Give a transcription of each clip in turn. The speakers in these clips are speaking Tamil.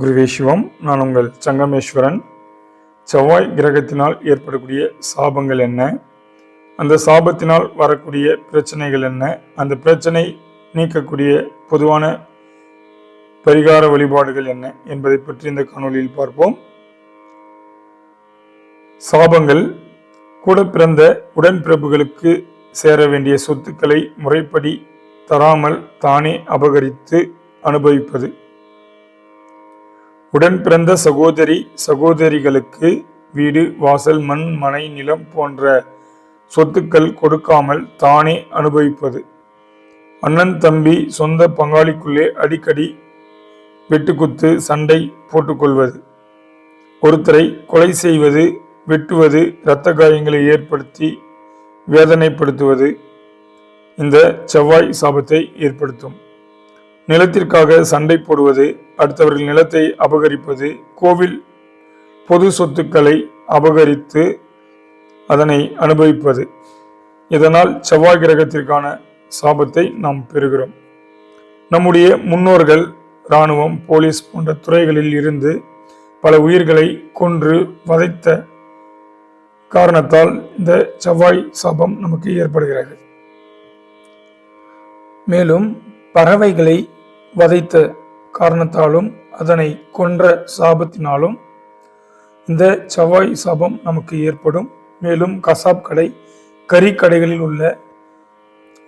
குருவே சிவம் நான் உங்கள் சங்கமேஸ்வரன். செவ்வாய் கிரகத்தினால் ஏற்படக்கூடிய சாபங்கள் என்ன? அந்த சாபத்தினால் வரக்கூடிய பிரச்சனைகள் என்ன? அந்த பிரச்சனை நீக்கக்கூடிய பொதுவான பரிகார வழிபாடுகள் என்ன என்பதை பற்றி இந்த காணொளியில் பார்ப்போம். சாபங்கள் கூட பிறந்த உடன்பிறப்புகளுக்கு சேர வேண்டிய சொத்துக்களை முறைப்படி தராமல் தானே அபகரித்து அனுபவிப்பது. உடன் பிறந்த சகோதரி சகோதரிகளுக்கு வீடு வாசல் மண் மனை நிலம் போன்ற சொத்துக்கள் கொடுக்காமல் தானே அனுபவிப்பது. அண்ணன் தம்பி சொந்த பங்காளிக்குள்ளே அடிக்கடி வெட்டுக்குத்து சண்டை போட்டுக்கொள்வது. ஒருத்தரை கொலை செய்வது வெட்டுவது இரத்த காயங்களை ஏற்படுத்தி வேதனைப்படுத்துவது இந்த செவ்வாய் சாபத்தை ஏற்படுத்தும். நிலத்திற்காக சண்டை போடுவது அடுத்தவர்கள் நிலத்தை அபகரிப்பது கோவில் பொது சொத்துக்களை அபகரித்து அதனை அனுபவிப்பது. இதனால் செவ்வாய் கிரகத்திற்கான சாபத்தை நாம் பெறுகிறோம். நம்முடைய முன்னோர்கள் இராணுவம் போலீஸ் போன்ற துறைகளில் இருந்து பல உயிர்களை கொன்று வதைத்த காரணத்தால் இந்த செவ்வாய் சாபம் நமக்கு ஏற்படுகிறது. மேலும் பறவைகளை வதைத்த காரணத்தாலும் அதனை கொன்ற சாபத்தினாலும் இந்த செவ்வாய் சாபம் நமக்கு ஏற்படும். மேலும் கசாப் கடை கறி கடைகளில் உள்ள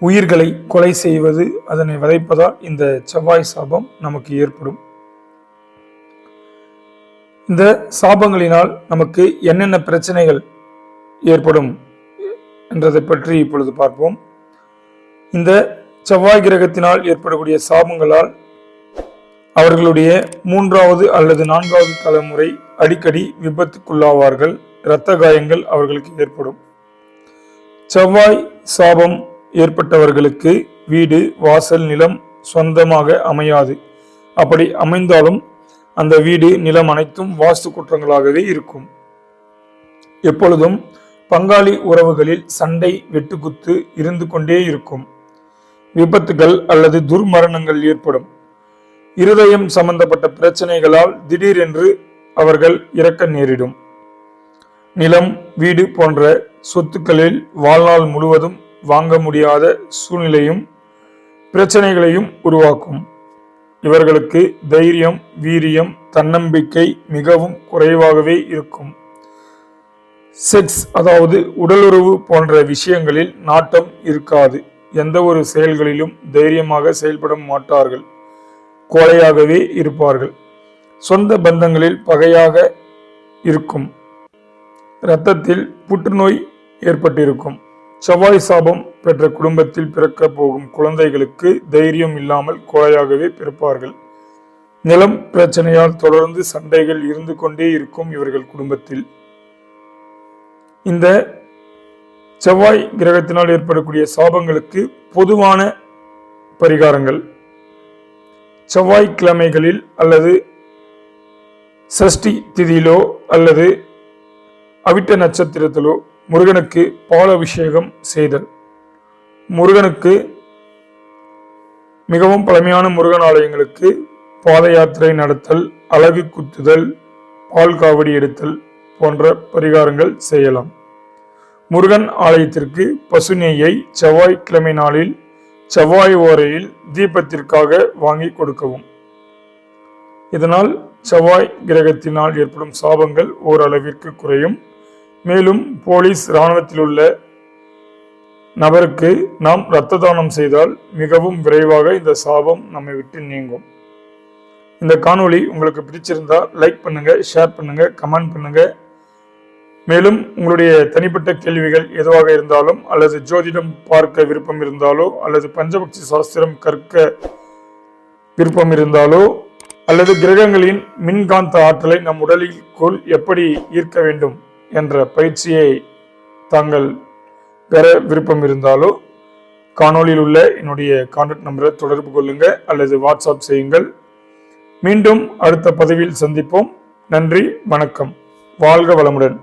உயிர்களை கொலை செய்வது அதனை வதைப்பதால் இந்த செவ்வாய் சாபம் நமக்கு ஏற்படும். இந்த சாபங்களினால் நமக்கு என்னென்ன பிரச்சனைகள் ஏற்படும்? என்றதை பற்றி இப்பொழுது பார்ப்போம். இந்த செவ்வாய் கிரகத்தினால் ஏற்படக்கூடிய சாபங்களால் அவர்களுடைய மூன்றாவது அல்லது நான்காவது தலைமுறை அடிக்கடி விபத்துக்குள்ளாவார்கள். இரத்த காயங்கள் அவர்களுக்கு ஏற்படும். செவ்வாய் சாபம் ஏற்பட்டவர்களுக்கு வீடு வாசல் நிலம் சொந்தமாக அமையாது. அப்படி அமைந்தாலும் அந்த வீடு நிலம் அனைத்தும் வாஸ்து குற்றங்களாகவே இருக்கும். எப்பொழுதும் பங்காளி உறவுகளில் சண்டை வெட்டுக்குத்து இருந்து கொண்டே இருக்கும். விபத்துகள் அல்லது துர்மரணங்கள் ஏற்படும். இருதயம் சம்பந்தப்பட்ட பிரச்சனைகளால் திடீரென்று அவர்கள் இறக்க நேரிடும். நிலம் வீடு போன்ற சொத்துக்களில் வாழ்நாள் முழுவதும் வாங்க முடியாத சூழ்நிலையும் பிரச்சனைகளையும் உருவாக்கும். இவர்களுக்கு தைரியம் வீரியம் தன்னம்பிக்கை மிகவும் குறைவாகவே இருக்கும். செக்ஸ் அதாவது உடலுறவு போன்ற விஷயங்களில் நாட்டம் இருக்காது. எந்த ஒரு செயல்களிலும் தைரியமாக செயல்பட மாட்டார்கள். கோழையாகவே இருப்பார்கள். சொந்த பந்தங்களில் பகையாக இருக்கும். இரத்தத்தில் புற்றுநோய் ஏற்பட்டிருக்கும். செவ்வாய் சாபம் பெற்ற குடும்பத்தில் பிறக்க போகும் குழந்தைகளுக்கு தைரியம் இல்லாமல் கோழையாகவே பிறப்பார்கள். நிலம் பிரச்சனையால் தொடர்ந்து சண்டைகள் இருந்து கொண்டே இருக்கும் இவர்கள் குடும்பத்தில். இந்த செவ்வாய் கிரகத்தினால் ஏற்படக்கூடிய சாபங்களுக்கு பொதுவான பரிகாரங்கள். செவ்வாய் கிழமைகளில் அல்லது சஷ்டி திதியிலோ அல்லது அவிட்ட நட்சத்திரத்திலோ முருகனுக்கு பால் அபிஷேகம் செய்தல். முருகனுக்கு மிகவும் பழமையான முருகன் ஆலயங்களுக்கு பாத யாத்திரை நடத்தல் அழகு குத்துதல் பால் காவடி எடுத்தல் போன்ற பரிகாரங்கள் செய்யலாம். முருகன் ஆலயத்திற்கு பசுநெய்யை செவ்வாய்க்கிழமை நாளில் செவ்வாய் ஓரையில் தீபத்திற்காக வாங்கி கொடுக்கவும். இதனால் செவ்வாய் கிரகத்தினால் ஏற்படும் சாபங்கள் ஓரளவிற்கு குறையும். மேலும் போலீஸ் இராணுவத்தில் உள்ள நபருக்கு நாம் இரத்த தானம் செய்தால் மிகவும் விரைவாக இந்த சாபம் நம்மை விட்டு நீங்கும். இந்த காணொளி உங்களுக்கு பிடிச்சிருந்தா லைக் பண்ணுங்க ஷேர் பண்ணுங்க கமெண்ட் பண்ணுங்க. மேலும் உங்களுடைய தனிப்பட்ட கேள்விகள் எதுவாக இருந்தாலும் அல்லது ஜோதிடம் பார்க்க விருப்பம் இருந்தாலோ அல்லது பஞ்சபக்ஷி சாஸ்திரம் கற்க விருப்பம் இருந்தாலோ அல்லது கிரகங்களின் மின்காந்த ஆற்றலை நம் உடலிற்குள் எப்படி ஈர்க்க வேண்டும் என்ற பயிற்சியை தாங்கள் பெற விருப்பம் இருந்தாலோ காணொளியில் உள்ள என்னுடைய கான்டாக்ட் நம்பரை தொடர்பு கொள்ளுங்க அல்லது வாட்ஸ்அப் செய்யுங்கள். மீண்டும் அடுத்த பதவியில் சந்திப்போம். நன்றி வணக்கம். வாழ்க வளமுடன்.